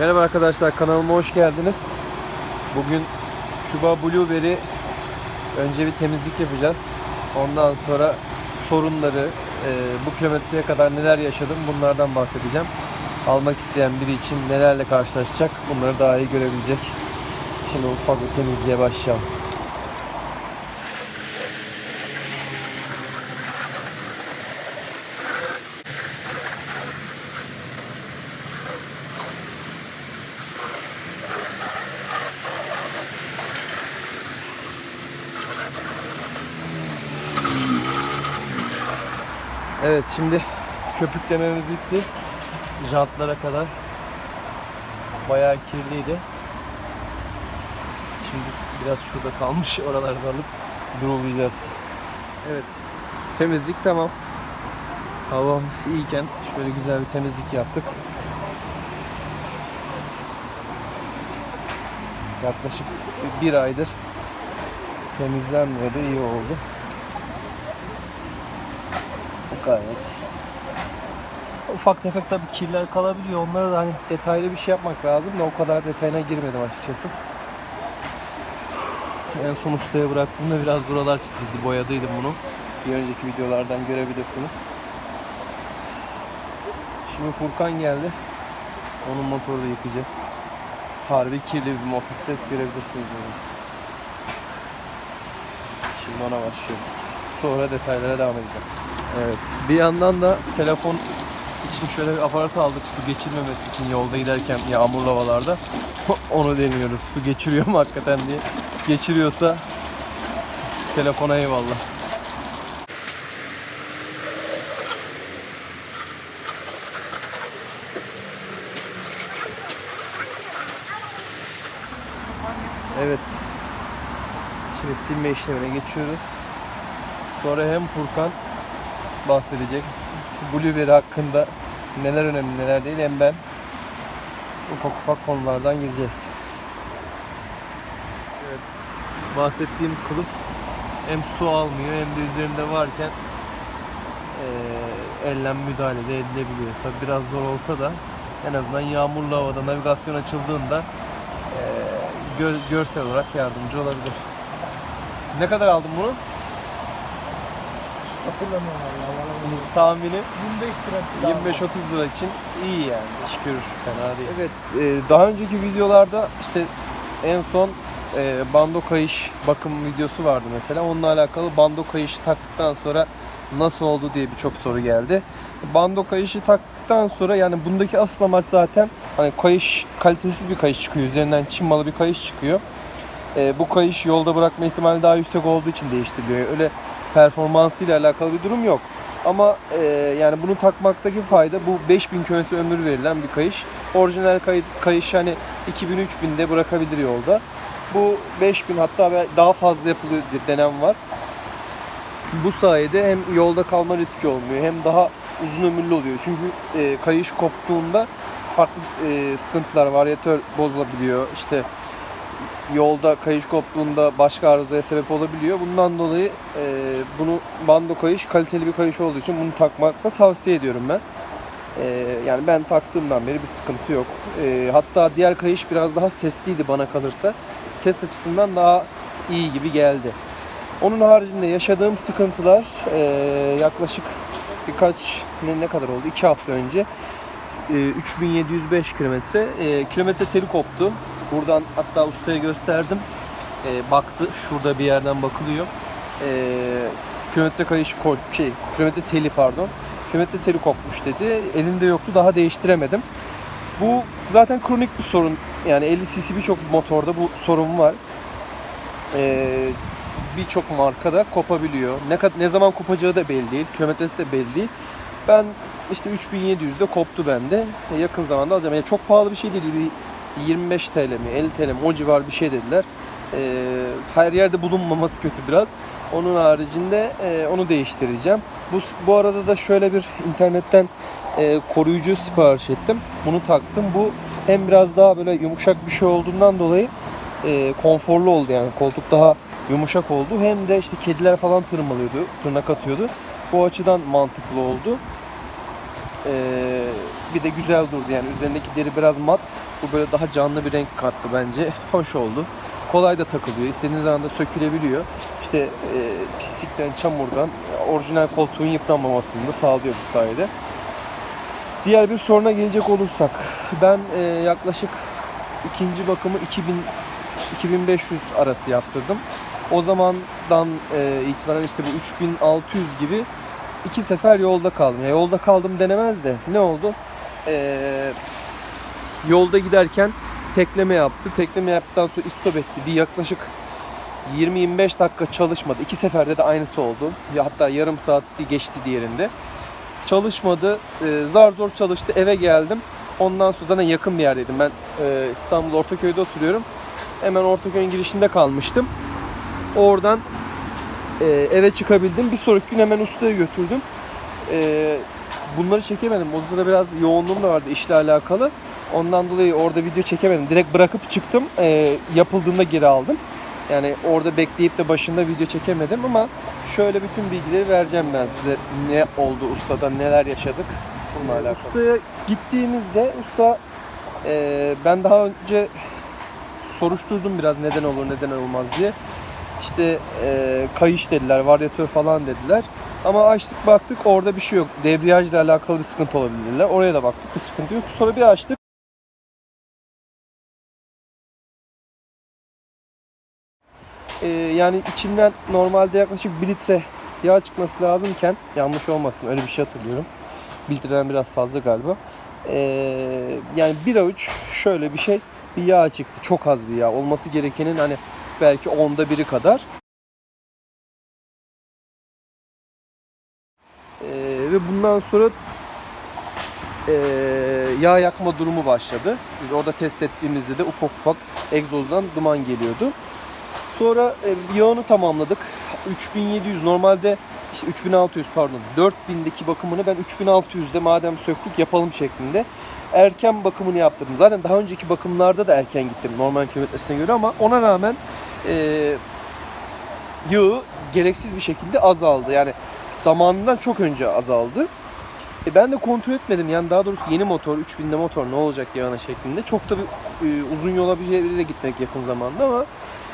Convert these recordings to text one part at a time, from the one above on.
Merhaba arkadaşlar kanalıma hoş geldiniz. Bugün Cuba Blueberry önce bir temizlik yapacağız. Ondan sonra sorunları, e, bu kilometreye kadar neler yaşadım bunlardan bahsedeceğim. Almak isteyen biri için nelerle karşılaşacak bunları daha iyi görebilecek. Şimdi ufak bir temizliğe başlayalım. Evet şimdi köpüklememiz bitti. Jantlara kadar bayağı kirliydi. Şimdi biraz şurada kalmış oralardan alıp durulayacağız. Evet temizlik tamam. Hava hafif şöyle güzel bir temizlik yaptık. Yaklaşık bir aydır temizlenmiyordu iyi oldu. Gayet. Ufak tefek tabii kirler kalabiliyor. Onlara da hani detaylı bir şey yapmak lazım da o kadar detayına girmedim açıkçası. En son ustaya bıraktığımda biraz buralar çizildi. Boyadıydım bunu. Bir önceki videolardan görebilirsiniz. Şimdi Furkan geldi. Onun motoru da yıkayacağız. Harbi kirli bir motosiklet görebilirsiniz burada. Şimdi ona başlıyoruz. Sonra detaylara devam edeceğim. Evet. Bir yandan da telefon için şöyle bir aparat aldık su geçirmemesi için yolda giderken yağmurlu havalarda. Onu deniyoruz. Su geçiriyor mu hakikaten diye. Geçiriyorsa telefona eyvallah. Evet. Şimdi silme işlemine geçiyoruz. Sonra hem Furkan bahsedecek. Blueberry hakkında neler önemli neler değil hem ben ufak ufak konulardan gireceğiz. Evet. Bahsettiğim kılıf hem su almıyor hem de üzerinde varken eee ellen müdahale de edilebiliyor. Tabi biraz zor olsa da en azından yağmurlu havada navigasyon açıldığında eee, gö- görsel olarak yardımcı olabilir. Ne kadar aldın bunu? Hatırlamıyorum valla. Tahmini 25 lira. 25-30 lira için iyi yani şükür fena değil. Evet e, daha önceki videolarda işte en son e, bando kayış bakım videosu vardı mesela. Onunla alakalı bando kayışı taktıktan sonra nasıl oldu diye birçok soru geldi. Bando kayışı taktıktan sonra yani bundaki asıl amaç zaten hani kayış kalitesiz bir kayış çıkıyor. Üzerinden Çin malı bir kayış çıkıyor. E, bu kayış yolda bırakma ihtimali daha yüksek olduğu için değiştiriliyor. Öyle performansıyla alakalı bir durum yok. Ama e, yani bunu takmaktaki fayda bu 5000 km ömür verilen bir kayış. Orijinal kay, kayış hani 2000-3000'de bırakabilir yolda. Bu 5000 hatta daha fazla yapılıyor denen var. Bu sayede hem yolda kalma riski olmuyor hem daha uzun ömürlü oluyor. Çünkü e, kayış koptuğunda farklı e, sıkıntılar, varyatör bozulabiliyor. İşte yolda kayış koptuğunda başka arızaya sebep olabiliyor. Bundan dolayı e, bunu bando kayış kaliteli bir kayış olduğu için bunu takmakta tavsiye ediyorum ben. E, yani ben taktığımdan beri bir sıkıntı yok. E, hatta diğer kayış biraz daha sesliydi bana kalırsa. Ses açısından daha iyi gibi geldi. Onun haricinde yaşadığım sıkıntılar e, yaklaşık birkaç ne, ne kadar oldu? 2 hafta önce e, 3705 kilometre e, kilometre teli koptu. Buradan hatta ustaya gösterdim. E, baktı. Şurada bir yerden bakılıyor. E, kilometre kayışı koy, şey, kilometre teli pardon. Kilometre teli kopmuş dedi. Elinde yoktu. Daha değiştiremedim. Bu zaten kronik bir sorun. Yani 50 cc birçok motorda bu sorun var. E, birçok markada kopabiliyor. Ne ne zaman kopacağı da belli değil. Kilometresi de belli değil. Ben işte 3700'de koptu bende. Yakın zamanda alacağım. Yani çok pahalı bir şey değil. Bir 25 TL mi 50 TL mi o civar bir şey dediler. Ee, her yerde bulunmaması kötü biraz. Onun haricinde e, onu değiştireceğim. Bu bu arada da şöyle bir internetten e, koruyucu sipariş ettim. Bunu taktım. Bu hem biraz daha böyle yumuşak bir şey olduğundan dolayı e, konforlu oldu yani koltuk daha yumuşak oldu. Hem de işte kediler falan tırmalıyordu, tırnak atıyordu. Bu açıdan mantıklı oldu. Ee, Bir de güzel durdu yani üzerindeki deri biraz mat. Bu böyle daha canlı bir renk kattı bence. Hoş oldu. Kolay da takılıyor. İstediğiniz anda sökülebiliyor. İşte e, pislikten, çamurdan orijinal koltuğun yıpranmamasını da sağlıyor bu sayede. Diğer bir soruna gelecek olursak ben e, yaklaşık ikinci bakımı 2000 2500 arası yaptırdım. O zamandan e, itibaren işte bu 3600 gibi iki sefer yolda kaldım. Ya yolda kaldım denemez de ne oldu? E, yolda giderken tekleme yaptı. Tekleme yaptıktan sonra istop etti. Bir yaklaşık 20-25 dakika çalışmadı. İki seferde de aynısı oldu. Hatta yarım saat geçti diğerinde. Çalışmadı. E, zar zor çalıştı. Eve geldim. Ondan sonra zaten yakın bir yerdeydim. Ben e, İstanbul Ortaköy'de oturuyorum. Hemen Ortaköy'ün girişinde kalmıştım. Oradan e, eve çıkabildim. Bir sonraki gün hemen ustaya götürdüm. E, bunları çekemedim. O sırada biraz yoğunluğum da vardı işle alakalı. Ondan dolayı orada video çekemedim. Direkt bırakıp çıktım. E, yapıldığında geri aldım. Yani orada bekleyip de başında video çekemedim ama şöyle bütün bilgileri vereceğim ben size. Ne oldu ustada, neler yaşadık bununla alakalı. Ustaya gittiğimizde usta e, ben daha önce soruşturdum biraz neden olur neden olmaz diye. İşte e, kayış dediler, varyatör falan dediler. Ama açtık baktık orada bir şey yok. Debriyajla alakalı bir sıkıntı olabilir dediler. Oraya da baktık bir sıkıntı yok. Sonra bir açtık. E, yani içinden normalde yaklaşık 1 litre yağ çıkması lazımken yanlış olmasın öyle bir şey hatırlıyorum. 1 litreden biraz fazla galiba. E, yani bir avuç şöyle bir şey bir yağ çıktı. Çok az bir yağ. Olması gerekenin hani belki onda biri kadar. Ve bundan sonra ee, yağ yakma durumu başladı. Biz orada test ettiğimizde de ufak ufak egzozdan duman geliyordu. Sonra e, yağını tamamladık. 3700 normalde işte 3600 pardon 4000'deki bakımını ben 3600'de madem söktük yapalım şeklinde erken bakımını yaptırdım. Zaten daha önceki bakımlarda da erken gittim normal kilometresine göre ama ona rağmen e, yağı gereksiz bir şekilde azaldı. Yani zamanından çok önce azaldı. E ben de kontrol etmedim. Yani daha doğrusu yeni motor, 3000'de motor ne olacak yağına şeklinde. Çok da bir, e, uzun yola bir yere de gitmek yakın zamanda ama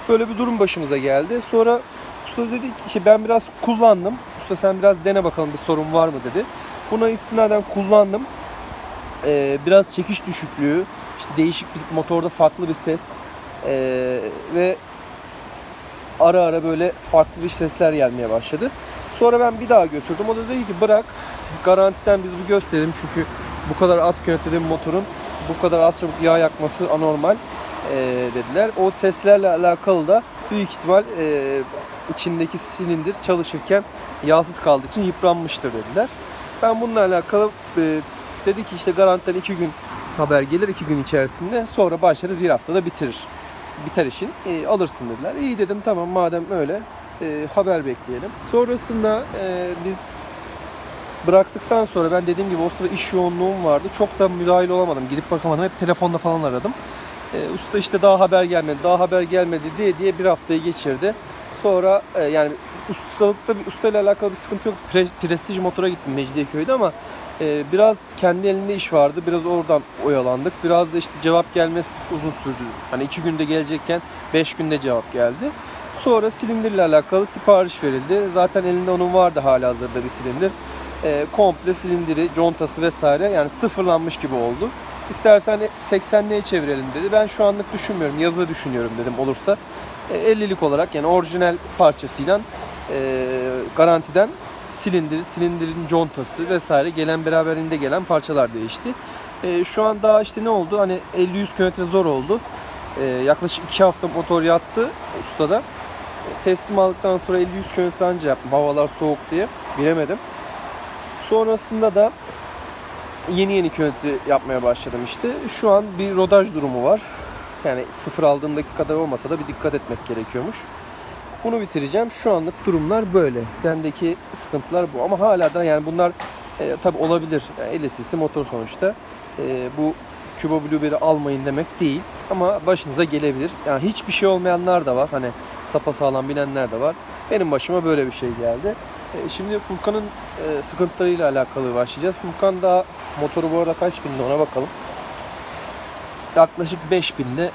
böyle bir durum başımıza geldi. Sonra usta dedi ki işte ben biraz kullandım. Usta sen biraz dene bakalım bir sorun var mı dedi. Buna istinaden kullandım. Ee, biraz çekiş düşüklüğü, işte değişik bir motorda farklı bir ses ee, ve ara ara böyle farklı bir sesler gelmeye başladı. Sonra ben bir daha götürdüm. O da dedi ki bırak garantiden biz bir gösterelim çünkü bu kadar az kilometrede motorun bu kadar az çabuk yağ yakması anormal ee, dediler. O seslerle alakalı da büyük ihtimal ee, içindeki silindir çalışırken yağsız kaldığı için yıpranmıştır dediler. Ben bununla alakalı ee, dedi ki işte garantiden iki gün haber gelir iki gün içerisinde sonra başlarız bir haftada bitirir. Biter işin ee, alırsın dediler. İyi dedim tamam madem öyle ee, haber bekleyelim. Sonrasında ee, biz bıraktıktan sonra ben dediğim gibi o sıra iş yoğunluğum vardı. Çok da müdahil olamadım. Gidip bakamadım. Hep telefonda falan aradım. E, usta işte daha haber gelmedi, daha haber gelmedi diye diye bir haftayı geçirdi. Sonra e, yani ustalıkta bir ustayla alakalı bir sıkıntı yoktu. Pre, prestij motora gittim Mecidiyeköy'de ama e, biraz kendi elinde iş vardı. Biraz oradan oyalandık. Biraz da işte cevap gelmesi uzun sürdü. Hani iki günde gelecekken beş günde cevap geldi. Sonra silindirle alakalı sipariş verildi. Zaten elinde onun vardı hala hazırda bir silindir. E, komple silindiri, contası vesaire yani sıfırlanmış gibi oldu. İstersen 80'liğe çevirelim dedi. Ben şu anlık düşünmüyorum. Yazı düşünüyorum dedim olursa. E, 50'lik olarak yani orijinal parçasıyla e, garantiden silindir, silindirin contası vesaire gelen beraberinde gelen parçalar değişti. E, şu an daha işte ne oldu? Hani 50-100 kilometre zor oldu. E, yaklaşık 2 hafta motor yattı ustada. Teslim aldıktan sonra 50-100 kilometre anca yaptım. Havalar soğuk diye. Bilemedim. Sonrasında da yeni yeni kilometre yapmaya başladım işte. Şu an bir rodaj durumu var. Yani sıfır aldığımdaki kadar olmasa da bir dikkat etmek gerekiyormuş. Bunu bitireceğim. Şu anlık durumlar böyle. Bendeki sıkıntılar bu. Ama hala da yani bunlar e, tabi olabilir. Yani 50 cc motor sonuçta. E, bu Cuba Blueberry almayın demek değil. Ama başınıza gelebilir. Yani hiçbir şey olmayanlar da var. Hani sapasağlam binenler de var. Benim başıma böyle bir şey geldi. E, Şimdi Furkan'ın e, sıkıntılarıyla alakalı başlayacağız. Furkan daha motoru bu arada kaç binde ona bakalım. Yaklaşık 5000'de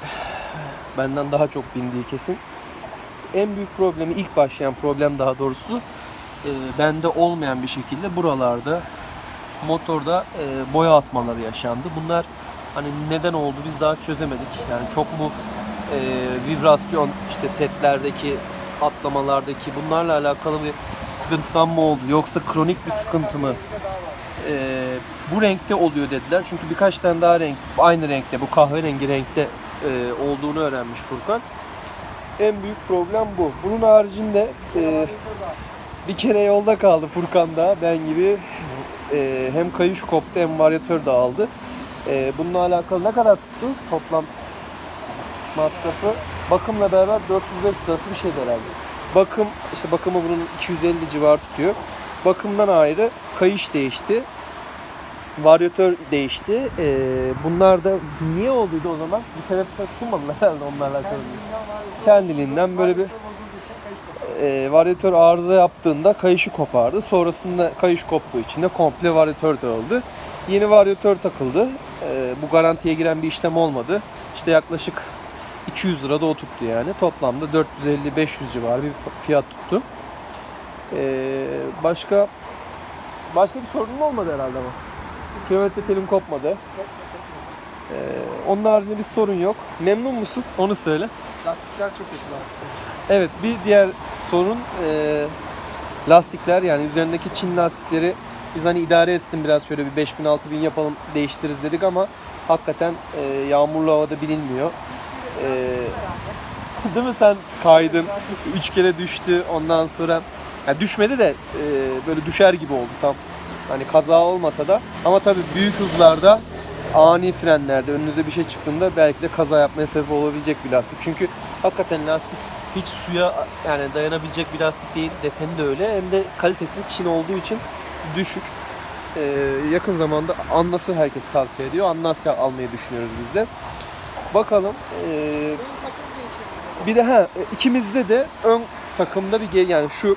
benden daha çok bindiği kesin. En büyük problemi ilk başlayan problem daha doğrusu e, bende olmayan bir şekilde buralarda motorda boya atmaları yaşandı. Bunlar hani neden oldu biz daha çözemedik. Yani çok mu e, vibrasyon işte setlerdeki atlamalardaki bunlarla alakalı bir sıkıntıdan mı oldu yoksa kronik bir sıkıntı mı? E, bu renkte oluyor dediler. Çünkü birkaç tane daha renk aynı renkte bu kahverengi renkte e, olduğunu öğrenmiş Furkan. En büyük problem bu. Bunun haricinde e, bir kere yolda kaldı Furkan da ben gibi e, hem kayış koptu hem varyatör dağıldı. E, bununla alakalı ne kadar tuttu toplam masrafı? Bakımla beraber 400-500 arası bir şeydi herhalde. Bakım, işte bakımı bunun 250 civar tutuyor. Bakımdan ayrı kayış değişti. Varyatör değişti. E, bunlar da niye olduydu o zaman? Bir sebep sunmadılar herhalde onlarla alakalı. Kendiliğinden böyle bir e, varyatör arıza yaptığında kayışı kopardı. Sonrasında kayış koptuğu için de komple varyatör dağıldı. Yeni varyatör takıldı. E, bu garantiye giren bir işlem olmadı. İşte yaklaşık 200 lira da o tuttu yani. Toplamda 450-500 civarı bir fiyat tuttu. E, başka başka bir sorun mu olmadı herhalde ama? Kilometre telim kopmadı. E, onun haricinde bir sorun yok. Memnun musun? Onu söyle. Lastikler çok kötü lastikler. Evet bir diğer sorun e, lastikler yani üzerindeki Çin lastikleri biz hani idare etsin biraz şöyle bir 5000 6000 yapalım değiştiririz dedik ama hakikaten e, yağmurlu havada bilinmiyor. E, değil mi sen kaydın üç kere düştü ondan sonra yani düşmedi de e, böyle düşer gibi oldu tam. Hani kaza olmasa da ama tabii büyük hızlarda ani frenlerde önünüze bir şey çıktığında belki de kaza yapmaya sebep olabilecek bir lastik. Çünkü hakikaten lastik hiç suya yani dayanabilecek bir lastik değil. Deseni de öyle. Hem de kalitesi Çin olduğu için düşük. Ee, yakın zamanda Annas'ı herkes tavsiye ediyor. Annas almayı düşünüyoruz biz de. Bakalım. Ee, bir de ha ikimizde de ön takımda bir yani şu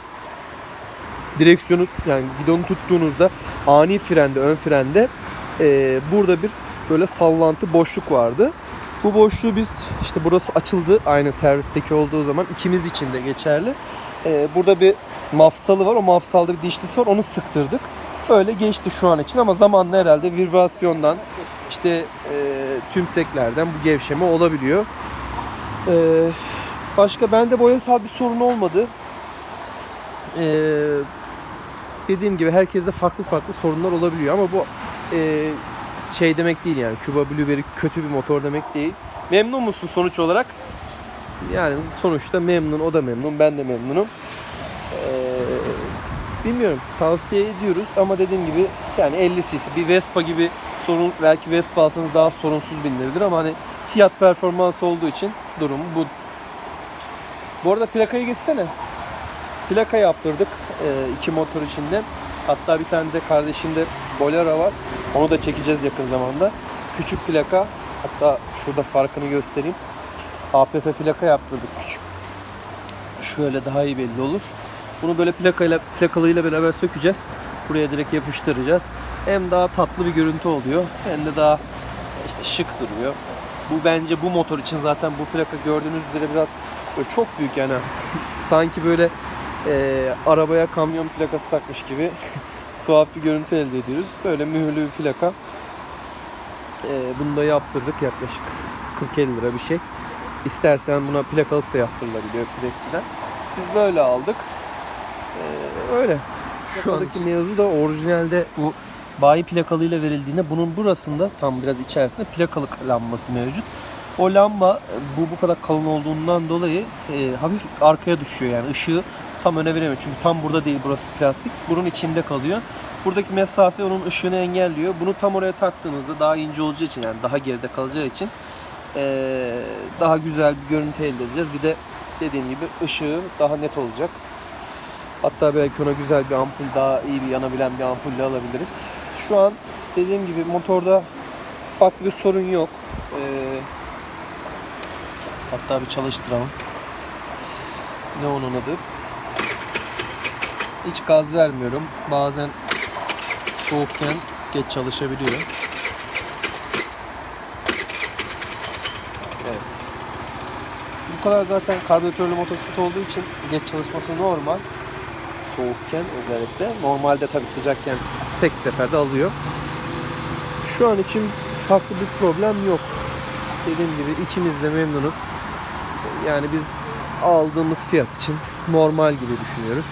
direksiyonu yani gidonu tuttuğunuzda ani frende ön frende ee, burada bir böyle sallantı boşluk vardı. Bu boşluğu biz işte burası açıldı aynı servisteki olduğu zaman ikimiz için de geçerli. Ee, burada bir mafsalı var. O mafsalda bir dişlisi var. Onu sıktırdık. Öyle geçti şu an için ama zamanla herhalde vibrasyondan işte e, tümseklerden bu gevşeme olabiliyor. Ee, başka bende boyasal bir sorun olmadı. Ee, dediğim gibi herkeste farklı farklı sorunlar olabiliyor ama bu e, şey demek değil yani Cuba Blueberry kötü bir motor demek değil. Memnun musun sonuç olarak? Yani sonuçta memnun, o da memnun, ben de memnunum. Ee, bilmiyorum, tavsiye ediyoruz ama dediğim gibi yani 50 cc bir Vespa gibi sorun belki Vespa alsanız daha sorunsuz binilebilir ama hani fiyat performans olduğu için durum bu. Bu arada plakayı geçsene. Plaka yaptırdık e, iki motor içinde. Hatta bir tane de kardeşinde Bolero var. Onu da çekeceğiz yakın zamanda. Küçük plaka. Hatta şurada farkını göstereyim. APP plaka yaptırdık küçük. Şöyle daha iyi belli olur. Bunu böyle plakayla plakalıyla beraber sökeceğiz. Buraya direkt yapıştıracağız. Hem daha tatlı bir görüntü oluyor. Hem de daha işte şık duruyor. Bu bence bu motor için zaten bu plaka gördüğünüz üzere biraz böyle çok büyük yani. Sanki böyle e, arabaya kamyon plakası takmış gibi tuhaf bir görüntü elde ediyoruz. Böyle mühürlü bir plaka. E, bunu da yaptırdık yaklaşık 40-50 lira bir şey. İstersen buna plakalık da yaptırılabiliyor Plexiden. Biz böyle aldık. E, öyle. Şu andaki mevzu da orijinalde bu bayi plakalıyla verildiğinde bunun burasında tam biraz içerisinde plakalık lambası mevcut. O lamba bu bu kadar kalın olduğundan dolayı e, hafif arkaya düşüyor yani ışığı tam öne veremiyor. Çünkü tam burada değil burası plastik. Bunun içinde kalıyor. Buradaki mesafe onun ışığını engelliyor. Bunu tam oraya taktığınızda daha ince olacağı için yani daha geride kalacağı için eee, daha güzel bir görüntü elde edeceğiz. Bir de dediğim gibi ışığı daha net olacak. Hatta belki ona güzel bir ampul daha iyi bir yanabilen bir ampulle alabiliriz. Şu an dediğim gibi motorda farklı bir sorun yok. Eee, hatta bir çalıştıralım. Ne onun adı? Hiç gaz vermiyorum. Bazen soğukken geç çalışabiliyor. Evet. Bu kadar zaten karbüratörlü motosiklet olduğu için geç çalışması normal. Soğukken özellikle. Normalde tabii sıcakken tek seferde alıyor. Şu an için farklı bir problem yok. Dediğim gibi ikimiz de memnunuz. Yani biz aldığımız fiyat için normal gibi düşünüyoruz.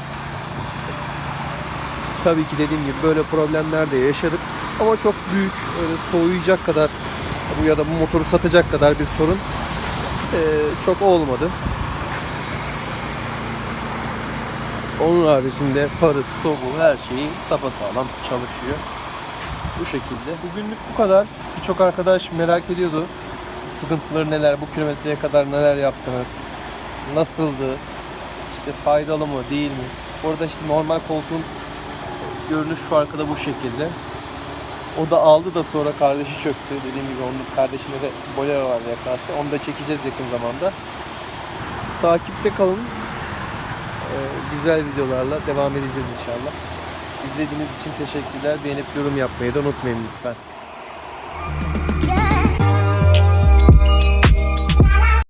Tabii ki dediğim gibi böyle problemler de yaşadık. Ama çok büyük, öyle soğuyacak kadar bu ya da bu motoru satacak kadar bir sorun çok olmadı. Onun haricinde farı, stopu, her şeyi sapasağlam çalışıyor. Bu şekilde. Bugünlük bu kadar. Birçok arkadaş merak ediyordu. Sıkıntıları neler, bu kilometreye kadar neler yaptınız, nasıldı, işte faydalı mı, değil mi? Orada işte normal koltuğun görünüş farkı da bu şekilde. O da aldı da sonra kardeşi çöktü. Dediğim gibi onun kardeşinde de Bolero var yakası. Onu da çekeceğiz yakın zamanda. Takipte kalın. Ee, güzel videolarla devam edeceğiz inşallah. İzlediğiniz için teşekkürler. Beğenip yorum yapmayı da unutmayın lütfen.